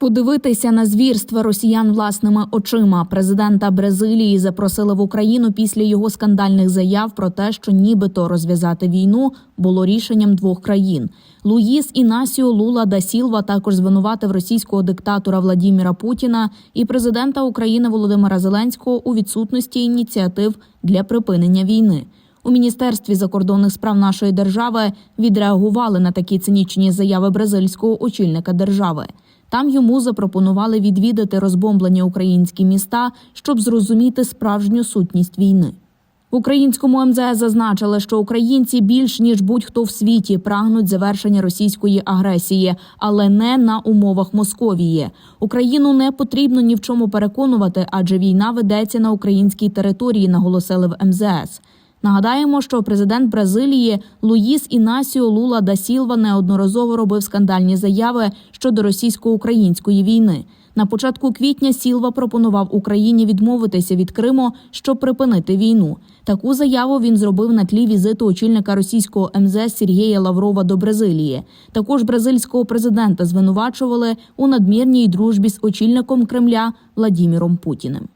Подивитися на звірства росіян власними очима. Президента Бразилії запросили в Україну після його скандальних заяв про те, що нібито розв'язати війну було рішенням двох країн. Луїс Інасіо Лула да Сілва також звинуватив російського диктатора Владіміра Путіна і президента України Володимира Зеленського у відсутності ініціатив для припинення війни. У міністерстві закордонних справ нашої держави відреагували на такі цинічні заяви бразильського очільника держави. Там йому запропонували відвідати розбомблені українські міста, щоб зрозуміти справжню сутність війни. В українському МЗС зазначили, що українці більш ніж будь-хто в світі прагнуть завершення російської агресії, але не на умовах Московії. Україну не потрібно ні в чому переконувати, адже війна ведеться на українській території, наголосили в МЗС. Нагадаємо, що президент Бразилії Луїс Інасіо Лула да Сілва неодноразово робив скандальні заяви щодо російсько-української війни. На початку квітня Сілва пропонував Україні відмовитися від Криму, щоб припинити війну. Таку заяву він зробив на тлі візиту очільника російського МЗС Сергія Лаврова до Бразилії. Також бразильського президента звинувачували у надмірній дружбі з очільником Кремля Владіміром Путіним.